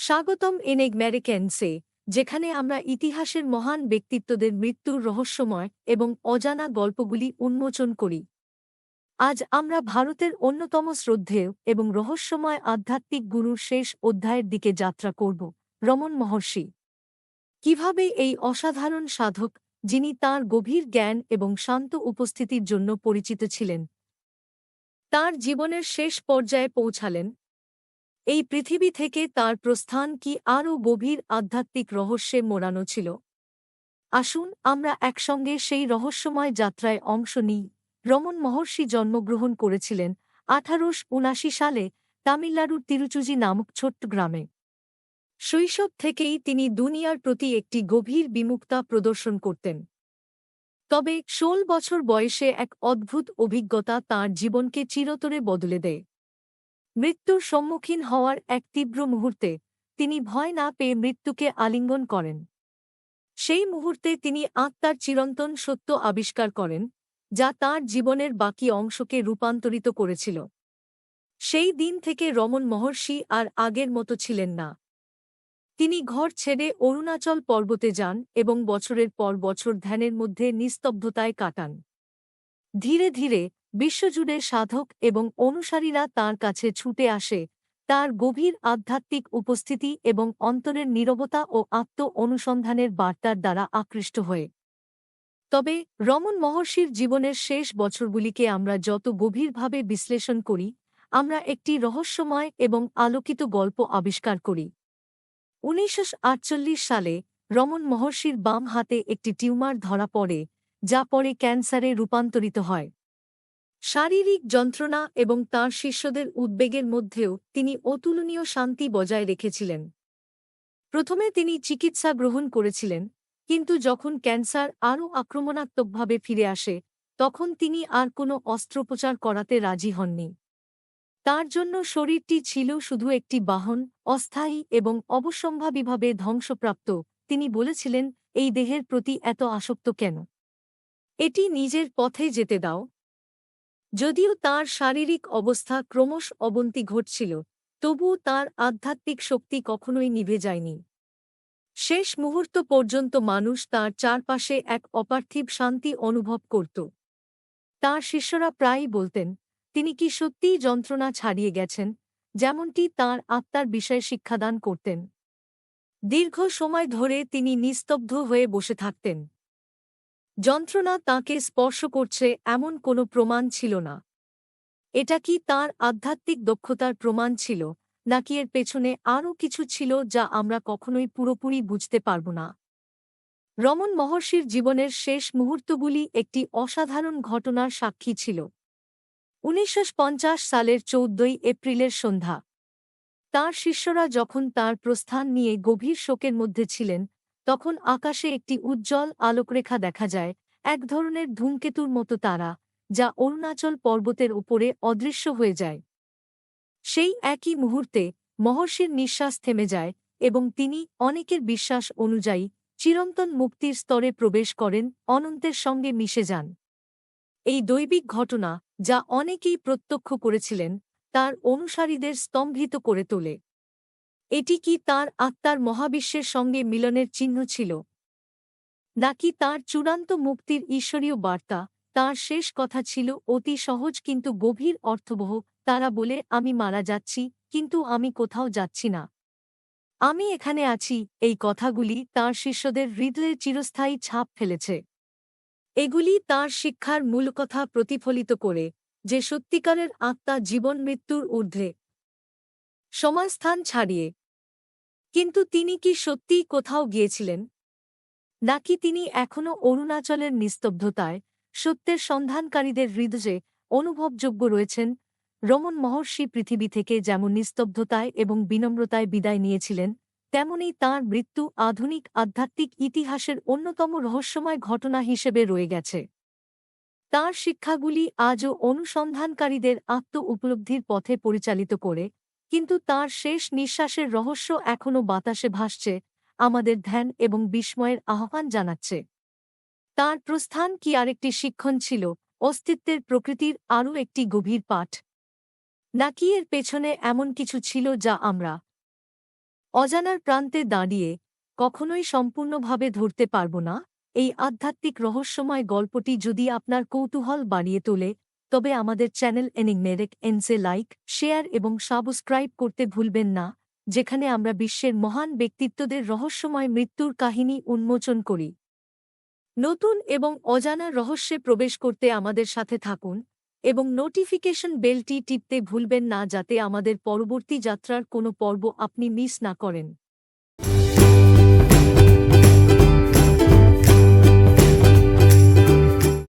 স্বাগতম এনেগম্যারিক্যান্সে যেখানে আমরা ইতিহাসের মহান ব্যক্তিত্বদের মৃত্যুর রহস্যময় এবং অজানা গল্পগুলি উন্মোচন করি। আজ আমরা ভারতের অন্যতম শ্রদ্ধেয় এবং রহস্যময় আধ্যাত্মিক গুরুর শেষ অধ্যায়ের দিকে যাত্রা করব, রমন মহর্ষি। কীভাবে এই অসাধারণ সাধক, যিনি তার গভীর জ্ঞান এবং শান্ত উপস্থিতির জন্য পরিচিত ছিলেন, তার জীবনের শেষ পর্যায়ে পৌঁছালেন এই পৃথিবী থেকে তার প্রস্থান কি আরও গভীর আধ্যাত্মিক রহস্যে মোড়ানো ছিল? আসুন আমরা একসঙ্গে সেই রহস্যময় যাত্রায় অংশ নিই। রমন মহর্ষি জন্মগ্রহণ করেছিলেন আঠারোশ উনাশি সালে তামিলনাড়ুর তিরুচুজি নামক ছোট্ট গ্রামে। শৈশব থেকেই তিনি দুনিয়ার প্রতি একটি গভীর বিমুক্তা প্রদর্শন করতেন। তবে ষোল বছর বয়সে এক অদ্ভুত অভিজ্ঞতা তাঁর জীবনকে চিরতরে বদলে দেয়। মৃত্যুর সম্মুখীন হওয়ার এক তীব্র মুহূর্তে তিনি ভয় না পেয়ে মৃত্যুকে আলিঙ্গন করেন। সেই মুহূর্তে তিনি আত্মার চিরন্তন সত্য আবিষ্কার করেন, যা তার জীবনের বাকি অংশকে রূপান্তরিত করেছিল। সেই দিন থেকে রমন মহর্ষি আর আগের মতো ছিলেন না। তিনি ঘর ছেড়ে অরুণাচল পর্বতে যান এবং বছরের পর বছর ধ্যানের মধ্যে নিস্তব্ধতায় কাটান। ধীরে ধীরে বিশ্বজুড়ে সাধক এবং অনুসারীরা তার কাছে ছুটে আসে, তার গভীর আধ্যাত্মিক উপস্থিতি এবং অন্তরের নীরবতা ও আত্ম অনুসন্ধানের বার্তার দ্বারা আকৃষ্ট হয়ে। তবে রমন মহর্ষির জীবনের শেষ বছরগুলিকে আমরা যত গভীরভাবে বিশ্লেষণ করি, আমরা একটি রহস্যময় এবং আলোকিত গল্প আবিষ্কার করি। উনিশশো আটচল্লিশ সালে রমন মহর্ষির বাম হাতে একটি টিউমার ধরা পড়ে, যা পরে ক্যান্সারে রূপান্তরিত হয়। শারীরিক যন্ত্রণা এবং তাঁর শিষ্যদের উদ্বেগের মধ্যেও তিনি অতুলনীয় শান্তি বজায় রেখেছিলেন। প্রথমে তিনি চিকিৎসা গ্রহণ করেছিলেন, কিন্তু যখন ক্যান্সার আরও আক্রমণাত্মকভাবে ফিরে আসে, তখন তিনি আর কোনো অস্ত্রোপচার করাতে রাজি হননি। তার জন্য শরীরটি ছিল শুধু একটি বাহন, অস্থায়ী এবং অবশ্যম্ভাবীভাবে ধ্বংসপ্রাপ্ত, তিনি বলেছিলেন, এই দেহের প্রতি এত আসক্ত কেন? এটি নিজের পথে যেতে দাও যদিও তার শারীরিক অবস্থা ক্রমশ অবন্তি ঘটছিল, তবুও তার আধ্যাত্মিক শক্তি কখনোই নিভে যায়নি। শেষ মুহূর্ত পর্যন্ত মানুষ তার চারপাশে এক অপার্থিব শান্তি অনুভব করত। তার শিষ্যরা প্রায়ই বলতেন, তিনি কি সত্যিই যন্ত্রণা ছাড়িয়ে গেছেন, যেমনটি তার আত্মার বিষয়ে শিক্ষাদান করতেন? দীর্ঘ সময় ধরে তিনি নিস্তব্ধ হয়ে বসে থাকতেন। যন্ত্রণা তাকে স্পর্শ করছে এমন কোনো প্রমাণ ছিল না। এটা কি তার আধ্যাত্মিক দক্ষতার প্রমাণ ছিল, নাকি এর পেছনে আরও কিছু ছিল যা আমরা কখনোই পুরোপুরি বুঝতে পারব না? রমন মহর্ষির জীবনের শেষ মুহূর্তগুলি একটি অসাধারণ ঘটনার সাক্ষী ছিল। উনিশশো পঞ্চাশ সালের চৌদ্দই এপ্রিলের সন্ধ্যা। তার শিষ্যরা যখন তার প্রস্থান নিয়ে গভীর শোকের মধ্যে ছিলেন তখন আকাশে একটি উজ্জ্বল আলোকরেখা দেখা যায়, এক ধরনের ধূমকেতুর মতো তারা, যা অরুণাচল পর্বতের উপরে অদৃশ্য হয়ে যায়। সেই একই মুহূর্তে মহর্ষির নিঃশ্বাস থেমে যায় এবং তিনি অনেকের বিশ্বাস অনুযায়ী চিরন্তন মুক্তির স্তরে প্রবেশ করেন, অনন্তের সঙ্গে মিশে যান। এই দৈবিক ঘটনা, যা অনেকেই প্রত্যক্ষ করেছিলেন, তার অনুসারীদের স্তম্ভিত করে তোলে। এটি কি তার আত্মার মহাবিশ্বের সঙ্গে মিলনের চিহ্ন ছিল? নাকি তার চূড়ান্ত মুক্তির ঈশ্বরীয় বার্তা, তার শেষ কথা ছিল অতি সহজ কিন্তু গভীর অর্থবহ, তারা বলে, আমি মারা যাচ্ছি, কিন্তু আমি কোথাও যাচ্ছি না। আমি এখানে আছি। এই কথাগুলি তার শিষ্যদের হৃদয়ে চিরস্থায়ী ছাপ ফেলেছে। এগুলি তার শিক্ষার মূল কথা প্রতিফলিত করে, যে সত্যিকারের আত্মা জীবন মৃত্যুর ঊর্ধ্বে। সমাস্থান ছাড়িয়ে কিন্তু তিনি কি সত্যিই কোথাও গিয়েছিলেন? নাকি তিনি এখনও অরুণাচলের নিস্তব্ধতায়, সত্যের সন্ধানকারীদের হৃদয়ে অনুভবযোগ্য রয়েছেন? রমন মহর্ষি পৃথিবী থেকে যেমন নিস্তব্ধতায় এবং বিনম্রতায় বিদায় নিয়েছিলেন, তেমনি তাঁর মৃত্যু আধুনিক আধ্যাত্মিক ইতিহাসের অন্যতম রহস্যময় ঘটনা হিসেবে রয়ে গেছে। তাঁর শিক্ষাগুলি আজও অনুসন্ধানকারীদের আত্ম উপলব্ধির পথে পরিচালিত করে কিন্তু তার শেষ নিঃশ্বাসের রহস্য এখনও বাতাসে ভাসছে, আমাদের ধ্যান এবং বিস্ময়ের আহ্বান জানাচ্ছে। তার প্রস্থান কি আরেকটি শিক্ষণ ছিল, অস্তিত্বের প্রকৃতির আরও একটি গভীর পাঠ? নাকি এর পেছনে এমন কিছু ছিল যা আমরা অজানার প্রান্তে দাঁড়িয়ে কখনোই সম্পূর্ণভাবে ধরতে পারব না? এই আধ্যাত্মিক রহস্যময় গল্পটি যদি আপনার কৌতূহল বাড়িয়ে তোলে তবে আমাদের চ্যানেল এনিংমেরেক এনসে লাইক, শেয়ার এবং সাবস্ক্রাইব করতে ভুলবেন না, যেখানে আমরা বিশ্বের মহান ব্যক্তিত্বদের রহস্যময় মৃত্যুর কাহিনী উন্মোচন করি। নতুন এবং অজানা রহস্যে প্রবেশ করতে আমাদের সাথে থাকুন এবং নোটিফিকেশন বেলটি টিপতে ভুলবেন না যাতে আমাদের পরবর্তী যাত্রার কোনো পর্ব আপনি মিস না করেন।